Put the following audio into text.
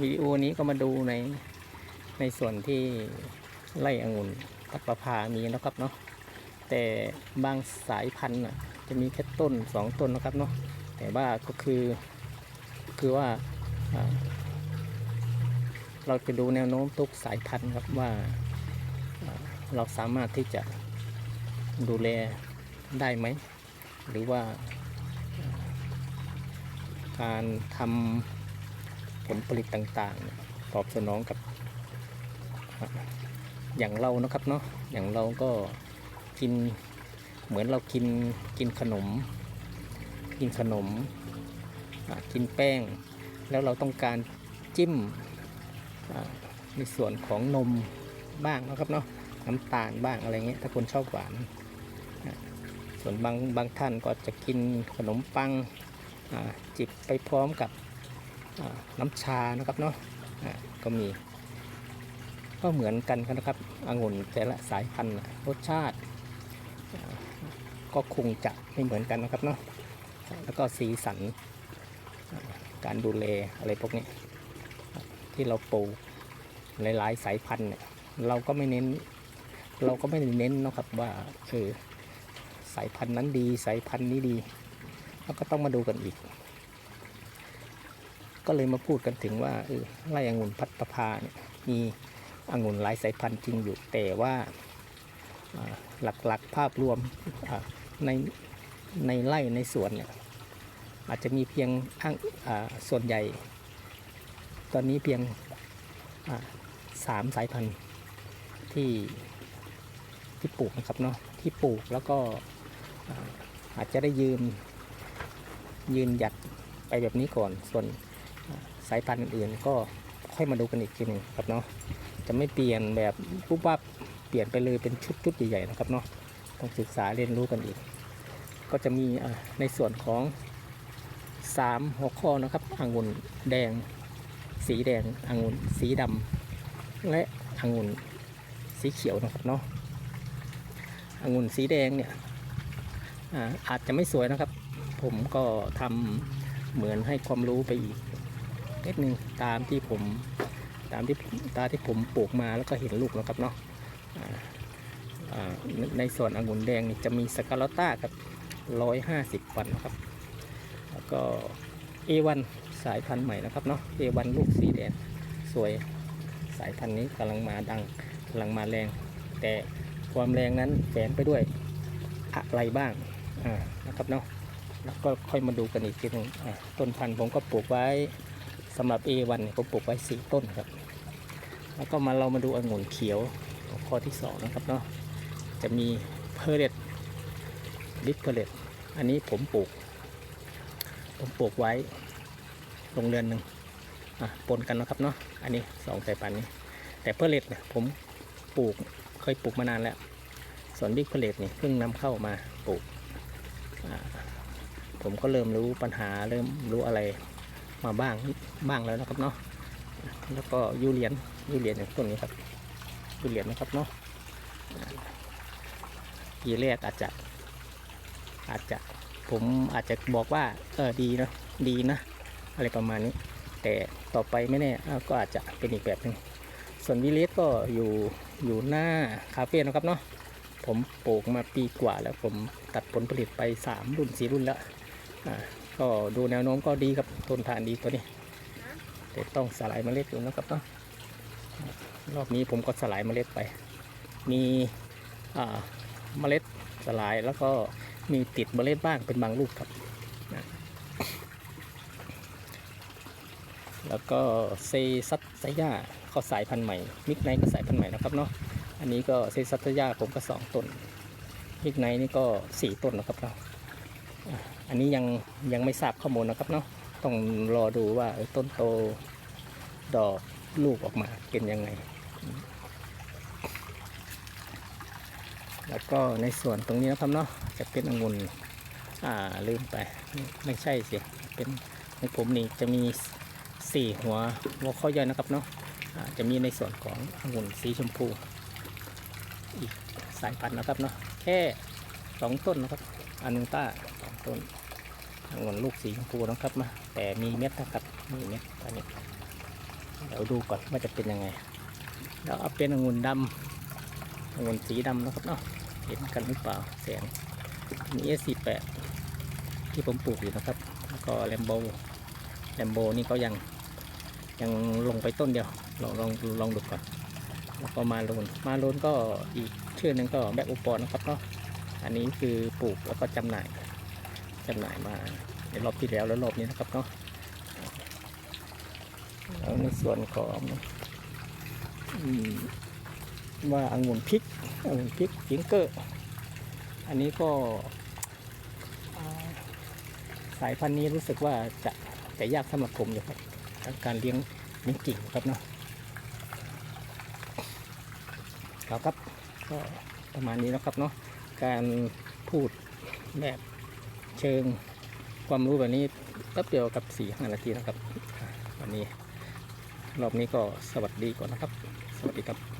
วิดีโอนี้ก็มาดูในในส่วนที่ไร่องุ่นพัดประภามีนะครับเนาะแต่บางสายพันธุ์จะมีแค่ต้นสองต้นนะครับเนาะแต่ว่าก็คือคือว่าเราจะดูแนวโน้มทุกสายพันธุ์ครับว่าเราสามารถที่จะดูแลได้ไหม หรือว่า การทำผลผลิตต่างๆ ตอบสนองกับ อย่างเรานะครับเนาะอย่างเราก็กินเหมือนเรากินกินขนม กินขนมกินแป้ง แล้วเราต้องการจิ้มในส่วนของนมบ้างนะครับเนาะน้ำตาลบ้างอะไรเงี้ยถ้าคนชอบหวาน ส่วนบางบางท่านก็จะกินขนมปัง จิบไปพร้อมกับน้ำชานะครับเนาะก็มี ก็เหมือนกันนะครับองุ่นแต่ละสายพันธุ์รสชาติ ก็คงจะไม่เหมือนกันนะครับเนาะแล้วก็สีสันการดูแลอะไรพวกนี้ ที่เราปลูกหลายๆสายพันธุ์เนี่ยเราก็ไม่เน้น เราก็ไม่ได้เน้นนะครับว่าเออสายพันธุ์นั้นดี สายพันธุ์นี้ดี แล้วก็ต้องมาดูกันอีก ก็เลยมาพูดกันถึงว่าเออไร่องุ่นพัดประภาเนี่ยมีองุ่นหลายสายพันธุ์จริงอยู่แต่ว่าหลักๆภาพรวมในในไร่ในสวนเนี่ยอาจจะมีเพียงอ้างส่วนใหญ่ ตอนนี้เพียงสามสายพันธุ์ที่ที่ปลูกนะครับเนาะที่ปลูกแล้วก็อาจจะได้ยืน ยืนหยัดไปแบบนี้ก่อน ส่วนสายพันธุ์อื่นๆ ก็ค่อยมาดูกันอีกทีหนึ่งครับเนาะจะไม่เปลี่ยนแบบปุ๊บปั๊บเปลี่ยนไปเลยเป็นชุดๆใหญ่ๆนะครับเนาะต้องศึกษาเรียนรู้กันอีก ก็จะมีในส่วนของสามหัวข้อนะครับองุ่นแดง สีแดงองุ่นสีดำและองุ่นสีเขียวนะครับเนาะองุ่นสีแดงเนี่ยอาอาจจะไม่สวยนะครับ ผมก็ทำเหมือนให้ความรู้ไปอีกนิดนึงตามที่ผมตามที่ตาที่ผมปลูกมาแล้วก็เห็นลูกนะครับเนาะในส่วนองุ่นแดงนี่จะมีสกาลต้ากับร้อยห้าสิบวันนะครับ แล้วก็ A1 สายพันธุ์ใหม่นะครับเนาะ A1 ลูกสีแดงสวยสายพันธุ์นี้กำลังมาดังกำลังมาแรง แต่ความแรงนั้นแฝงไปด้วยอะไรบ้างนะครับเนาะ แล้วก็ค่อยมาดูกันอีกทีหนึงอ่าต้นพันธุ์ผมก็ปลูกไว้สำหรับ A1 เนี่ยผมปลูกไว้4ต้นครับ แล้วก็มาเรามาดูองุ่นเขียวข้อที่2นะครับเนาะจะมีเพอร์เรตลิปเพอร์เรตอันนี้ผมปลูก ผมปลูกไว้โรงเรือนหนึ่งอะปนกันนะครับเนาะอันนี้สองสายพันธุ์นี้ แต่เพอร์เลตเนี่ยผมปลูกเคยปลูกมานานแล้ว ส่วนบิ๊กเพอร์เลตนี่เพิ่งนำเข้ามาปลูก ผมก็เริ่มรู้ปัญหาเริ่มรู้อะไรมาบ้างบ้างแล้วนะครับเนาะแล้วก็ยูเรียนยูเรียนอย่างต้นนี้ครับยูเรียนนะครับเนาะอ่าทีแรกอาจจะอาจจะผมอาจจะบอกว่าเออดีนะดีนะ อะไรประมาณนี้ แต่ต่อไปไม่แน่ก็อาจจะเป็นอีกแบบหนึ่งส่วนวิเลสก็อยู่อยู่หน้าคาเฟ่นะครับเนาะผมปลูกมาปีกว่าแล้วผมตัดผลผลิตไป 3 รุ่น 4 รุ่นแล้ว ก็ดูแนวโน้มก็ดีครับทนทานดีตัวนี้แต่ต้องสลายเมล็ดอยู่นะครับเนาะรอบนี้ผมก็สลายเมล็ดไป มีเมล็ดสลายแล้วก็มีติดเมล็ดบ้างเป็นบางลูกครับแล้วก็เซซัตไซย่าก็สายพันธุ์ใหม่ มิกไนก็สายพันธุ์ใหม่นะครับเนาะอันนี้ก็เซซัตไซยาผมก็สองต้นมิกไนนี่ก็สี่ต้นนะครับเนาะ อันนี้ยังยังไม่ทราบข้อมูลนะครับเนาะต้องรอดูว่าต้นโตดอกลูกออกมาเป็นยังไง แล้วก็ในส่วนตรงนี้นะครับเนาะจะเป็นองุ่นอ่าลืมไปไม่ใช่สิเป็นของผมนี่จะมีสี่หัวหัวข้อย่อยนะครับเนาะอ่าจะมีในส่วนขององุ่นสีชมพูอีกสายพันธุ์นะครับเนาะแค่สองต้นนะครับอานูต้า ต้นองุ่นลูกสีชมพูนะครับนะแต่มีเม็ดนะครับมีเม็ดตอนนี้เดี๋ยวดูก่อนว่าจะเป็นยังไงเดี๋ยวเอาเป็นองุ่นดำองุ่นสีดำนะครับเนาะเห็นกันหรือเปล่าแสงมีเอสี่แปดที่ผมปลูกอยู่นะครับแล้วก็แลมโบแลมโบนี่ก็ยังยังลงไปต้นเดียวลองลองลองดูก่อนแล้วก็มาลูนมาลูนก็อีกชื่อหนึ่งก็แบกอุปอนนะครับเนาะอันนี้คือปลูกแล้วก็จำหน่าย จำหน่ายมาในรอบที่แล้วแล้วรอบนี้นะครับเนาะแล้วในส่วนของว่าองุ่นพริกองุ่นพริกฟิงเกอร์ อันนี้ก็สายพันธุ์นี้รู้สึกว่าจะจะยากสำหรับผมอยู่ครับการเลี้ยงเลี้ยงกิ่งครับเนาะครับครับก็ประมาณนี้นะครับเนาะการพูดแบบ เชิงความรู้แบบนี้แป๊บเดียวกับสี่ห้านาทีนะครับ วันนี้ รอบนี้ก็สวัสดีก่อนนะครับ สวัสดีครับ